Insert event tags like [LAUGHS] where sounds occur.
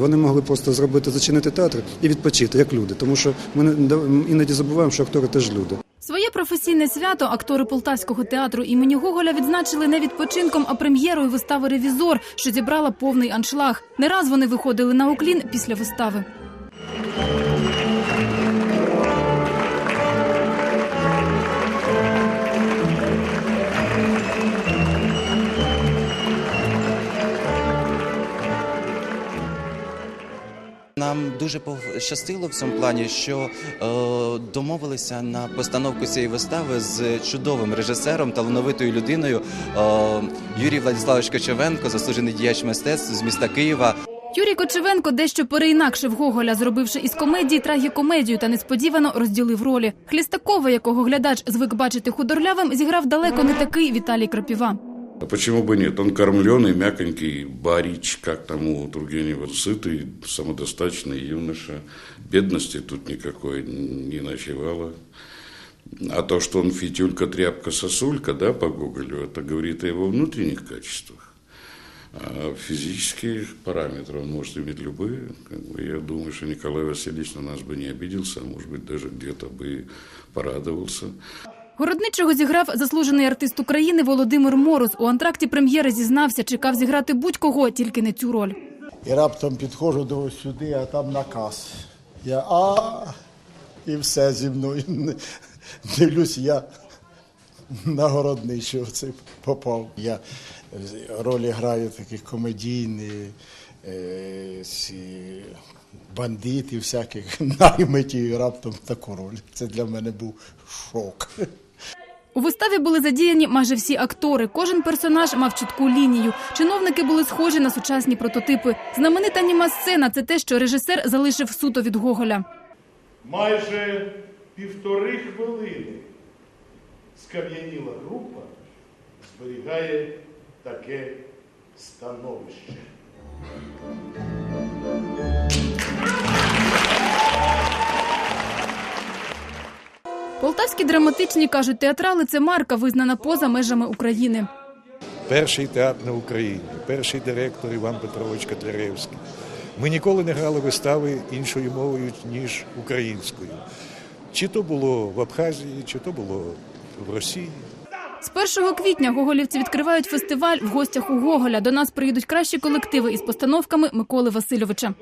Вони могли просто зробити зачинити театр і відпочити як люди, тому що ми іноді забуваємо, що актори теж люди. Своє професійне свято актори Полтавського театру імені Гоголя відзначили не відпочинком, а прем'єрою вистави Ревізор, що зібрала повний аншлаг. Не раз вони виходили на уклін після вистави. Нам дуже пощастило в цьому плані, що е, домовилися на постановку цієї вистави з чудовим режисером, талановитою людиною е, Юрій Владиславович Кочевенко, заслужений діяч мистецтв з міста Києва. Юрій Кочевенко дещо переінакшив Гоголя, зробивши із комедії трагікомедію та несподівано розділив ролі. Хлістакова, якого глядач звик бачити худорлявим, зіграв далеко не такий Віталій Крапіва. А почему бы нет? Он кормленый, мяконький, барич, как тому Тургенева, сытый, самодостаточный юноша. Бедности тут никакой не ночевало. А то, что он фитюлька, тряпка, сосулька, да, по Гоголю, это говорит о его внутренних качествах. А физические параметры он может иметь любые. Как бы я думаю, что Николай Васильевич на нас бы не обиделся, а может быть даже где-то бы порадовался. Городничого зіграв заслужений артист України Володимир Мороз. У антракті прем'єри зізнався, чекав зіграти будь-кого, тільки не цю роль. І раптом підходжу до сюди, а там наказ. Я а і все зі мною. [LAUGHS] Дивлюсь, я на городничого це попав. Я ролі граю такі комедійні, е, бандитів, всяких [LAUGHS] наймитів, раптом таку роль. Це для мене був шок. У виставі були задіяні майже всі актори. Кожен персонаж мав чітку лінію. Чиновники були схожі на сучасні прототипи. Знаменита німа сцена це те, що режисер залишив суто від Гоголя. Майже півтори хвилини скам'яніла група зберігає таке становище. Полтавські драматичні кажуть, театрали це марка, визнана поза межами України. перший театр на Україні, перший директор Іван Петрович Котляревський. Ми ніколи не грали вистави іншою мовою, ніж українською. Чи то було в Абхазії, чи то було в Росії. З 1 квітня гоголівці відкривають фестиваль в гостях у Гоголя. До нас приїдуть кращі колективи із постановками Миколи Васильовича.